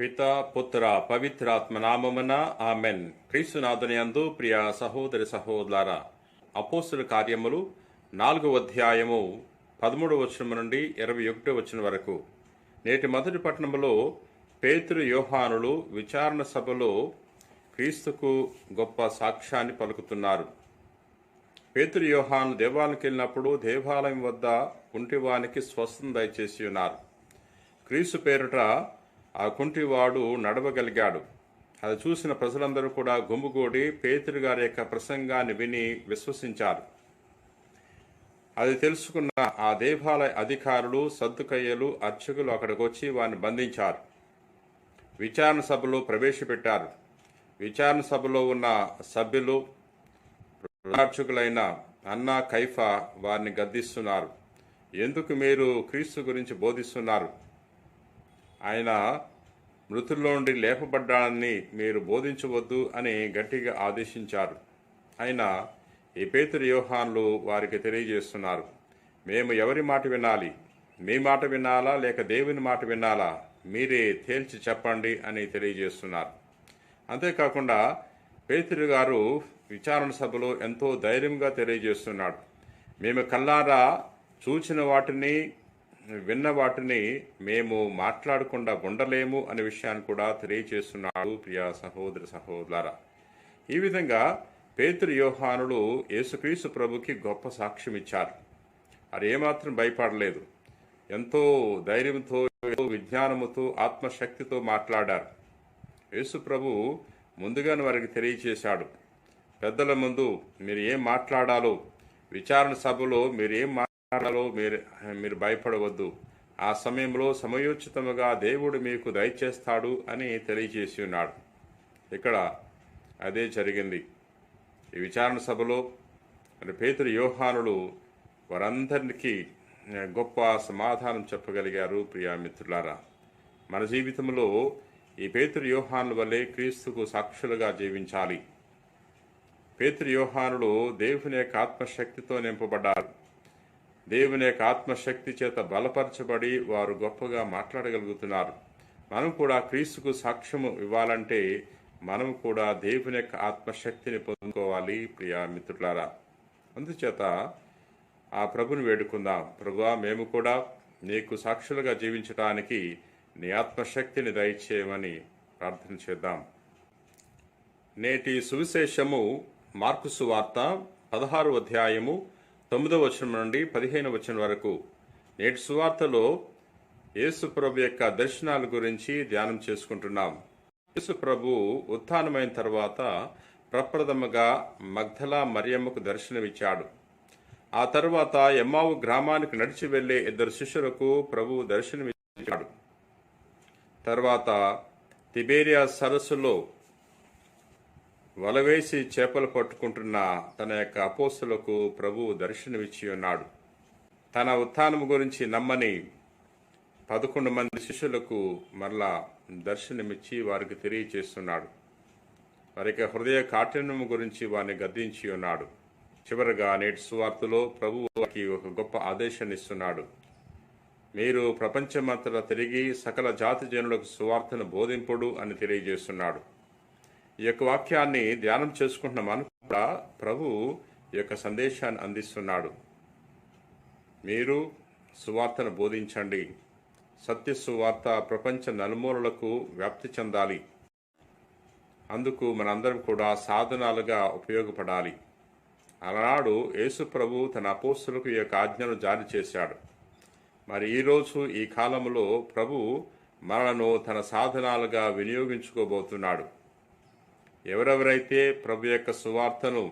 పిత పుత్ర పవిత్రాత్మ నామమున ఆమెన్ క్రీస్తునాథునియందు ప్రియ సహోదరి సహోదర అపోస్తుల కార్యములు నాలుగో అధ్యాయము పదమూడు వచనం నుండి ఇరవై ఒకటో వచనం వరకు. నేటి మొదటి పట్టణంలో పేతురు యోహానులు విచారణ సభలో క్రీస్తుకు గొప్ప సాక్ష్యాన్ని పలుకుతున్నారు. పేతురు యోహాను దేవాలయంకి వెళ్ళినప్పుడు దేవాలయం వద్ద కుంటివానికి స్వస్థం దయచేసి ఉన్నారు. క్రీస్తు పేరుట ఆ కుంటివాడు నడవగలిగాడు. అది చూసిన ప్రజలందరూ కూడా గుమ్ముగూడి పేతురు గారి యొక్క ప్రసంగాన్ని విని విశ్వసించారు. అది తెలుసుకున్న ఆ దేవాలయ అధికారులు సద్దుకయ్యలు అర్చకులు అక్కడికి వచ్చి వారిని బంధించారు. విచారణ సభలో ప్రవేశపెట్టారు. విచారణ సభలో ఉన్న సభ్యులు అర్చకులైన అన్నా కైఫా వారిని గద్దిస్తున్నారు. ఎందుకు మీరు క్రీస్తు గురించి బోధిస్తున్నారు? ఆయన మృతుల్లో నుండి లేపబడ్డాన్ని మీరు బోధించవద్దు అని గట్టిగా ఆదేశించారు. అయినా ఈ పేతురు యోహాన్లు వారికి తెలియజేస్తున్నారు. మేము ఎవరి మాట వినాలి? మీ మాట వినాలా? లేక దేవుని మాట వినాలా? మీరే తేల్చి చెప్పండి అని తెలియజేస్తున్నారు. అంతేకాకుండా పేతురు గారు విచారణ సభలో ఎంతో ధైర్యంగా తెలియజేస్తున్నాడు. మేము కల్లారా చూచిన వాటిని విన్న వాటిని మేము మాట్లాడకుండా ఉండలేము అనే విషయాన్ని కూడా తెలియజేస్తున్నాడు ప్రియ సహోదరి సహోదర ఈ విధంగా పేతురు యోహానులు యేసుక్రీస్తు ప్రభుకి గొప్ప సాక్ష్యం ఇచ్చారు. అది ఏమాత్రం భయపడలేదు. ఎంతో ధైర్యంతో విజ్ఞానముతో ఆత్మశక్తితో మాట్లాడారు. యేసు ప్రభు ముందుగానే వారికి తెలియచేశాడు. పెద్దల ముందు మీరు ఏం మాట్లాడాలో విచారణ సభలో మీరు ఏం మాట్లాడాలో మీరు మీరు భయపడవద్దు. ఆ సమయంలో సమయోచితముగా దేవుడు మీకు దయచేస్తాడు అని తెలియజేసి ఉన్నాడు. ఇక్కడ అదే జరిగింది. ఈ విచారణ సభలో మరి పేతురు యోహానులు వారందరికీ గొప్ప సమాధానం చెప్పగలిగారు ప్రియా మిత్రులారా. మన జీవితంలో ఈ పేతురు యోహానుల వల్లే క్రీస్తుకు సాక్షులుగా జీవించాలి. పేతురు యోహానులు దేవుని యొక్క ఆత్మశక్తితో నింపబడ్డారు. దేవుని యొక్క ఆత్మశక్తి చేత బలపరచబడి వారు గొప్పగా మాట్లాడగలుగుతున్నారు. మనం కూడా క్రీస్తుకు సాక్ష్యము ఇవ్వాలంటే మనం కూడా దేవుని యొక్క ఆత్మశక్తిని పొందుకోవాలి ప్రియా మిత్రులారా. అందుచేత ఆ ప్రభుని వేడుకుందాం. ప్రభువా మేము కూడా నీకు సాక్షులుగా జీవించడానికి నీ ఆత్మశక్తిని దయచేయమని ప్రార్థన చేద్దాం. నేటి సువిశేషము మార్కుసు సువార్త పదహారు అధ్యాయము తొమ్మిదవ వచనం నుండి పదిహేను వచనం వరకు. నేటి సువార్తలో యేసు ప్రభు యొక్క దర్శనాల గురించి ధ్యానం చేసుకుంటున్నాం. యేసు ప్రభు ఉత్థానమైన తర్వాత ప్రప్రథమగా మగ్ధలా మరియమ్మకు దర్శనమిచ్చాడు. ఆ తర్వాత ఎమ్మావు గ్రామానికి నడిచి వెళ్ళే ఇద్దరు శిష్యులకు ప్రభు దర్శనమిచ్చాడు. తర్వాత తిబేరియా సరస్సులో వలవేసి చేపలు పట్టుకుంటున్న తన యొక్క అపోస్తులకు ప్రభువు దర్శనమిచ్చి ఉన్నాడు. తన ఉత్థానం గురించి నమ్మని పదకొండు మంది శిష్యులకు మరలా దర్శనమిచ్చి వారికి తెలియచేస్తున్నాడు. వారికి హృదయ కాఠిన్యం గురించి వారిని గద్దించి ఉన్నాడు. చివరగా నేటి సువార్తలో ప్రభు వారికి ఒక గొప్ప ఆదేశాన్ని ఇస్తున్నాడు మీరు ప్రపంచమంతటా తిరిగి సకల జాతి జనులకు సువార్తను బోధింపుడు అని తెలియజేస్తున్నాడు. ఈ యొక్క వాక్యాన్ని ధ్యానం చేసుకుంటున్న మనం కూడా ప్రభు ఈ యొక్క సందేశాన్ని అందిస్తున్నాడు. మీరు సువార్తను బోధించండి. సత్య సువార్త ప్రపంచ నలుమూలలకు వ్యాప్తి చెందాలి. అందుకు మనందరం కూడా సాధనాలుగా ఉపయోగపడాలి. అలనాడు యేసు ప్రభు తన అపోస్తులకు ఈ యొక్క ఆజ్ఞను జారీ చేశాడు. మరి ఈరోజు ఈ కాలంలో ప్రభు మనలను తన సాధనాలుగా వినియోగించుకోబోతున్నాడు. ఎవరెవరైతే ప్రభు యొక్క సువార్తను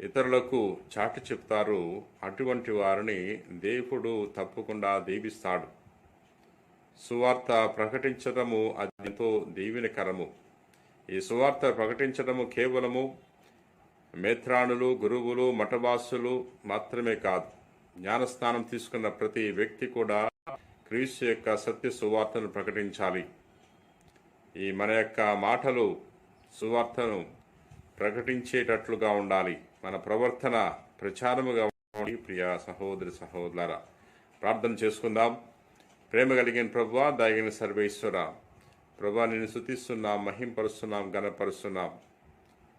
ఇతరులకు చాటి చెప్తారు అటువంటి వారిని దేవుడు తప్పకుండా దీవిస్తాడు. సువార్త ప్రకటించడము అది ఎంతో దీవెనకరము. ఈ సువార్త ప్రకటించడము కేవలము మేత్రాణులు గురువులు మఠవాసులు మాత్రమే కాదు. జ్ఞానస్నానం తీసుకున్న ప్రతి వ్యక్తి కూడా క్రీస్తు యొక్క సత్య సువార్తను ప్రకటించాలి. ఈ మన యొక్క మాటలు సువార్తను ప్రకటించేటట్లుగా ఉండాలి. మన ప్రవర్తన ప్రచారముగా ఉండాలి. ప్రియ సహోదరి సహోదర ప్రార్థన చేసుకుందాం. ప్రేమ కలిగిన ప్రభు దయగిన సర్వేశ్వర ప్రభా నేను శుతిస్తున్నాం మహింపరుస్తున్నాం గణపరుస్తున్నాం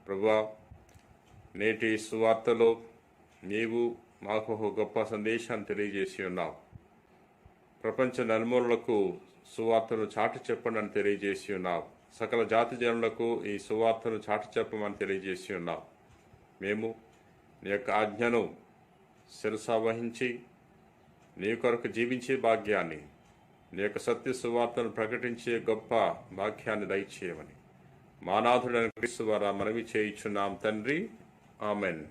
ప్రభా నేటి సువార్తలో నీవు మాకు ఒక గొప్ప సందేశాన్ని తెలియజేసి ఉన్నావు. ప్రపంచ నలుమూలలకు సువార్తను చాటి చెప్పండి అని తెలియజేసి ఉన్నావు. సకల జాతి జనులకు ఈ సువార్తను చాటి చెప్పమని తెలియజేసి ఉన్నాం. మేము నీ యొక్క ఆజ్ఞను శిరసా వహించి నీ కొరకు జీవించే భాగ్యాన్ని నీ యొక్క సత్య సువార్తను ప్రకటించే గొప్ప భాగ్యాన్ని దయచేయమని. మానాథుడైన క్రీస్తు ద్వారా మనవి చేయించున్నాం తండ్రి. ఆమెన్.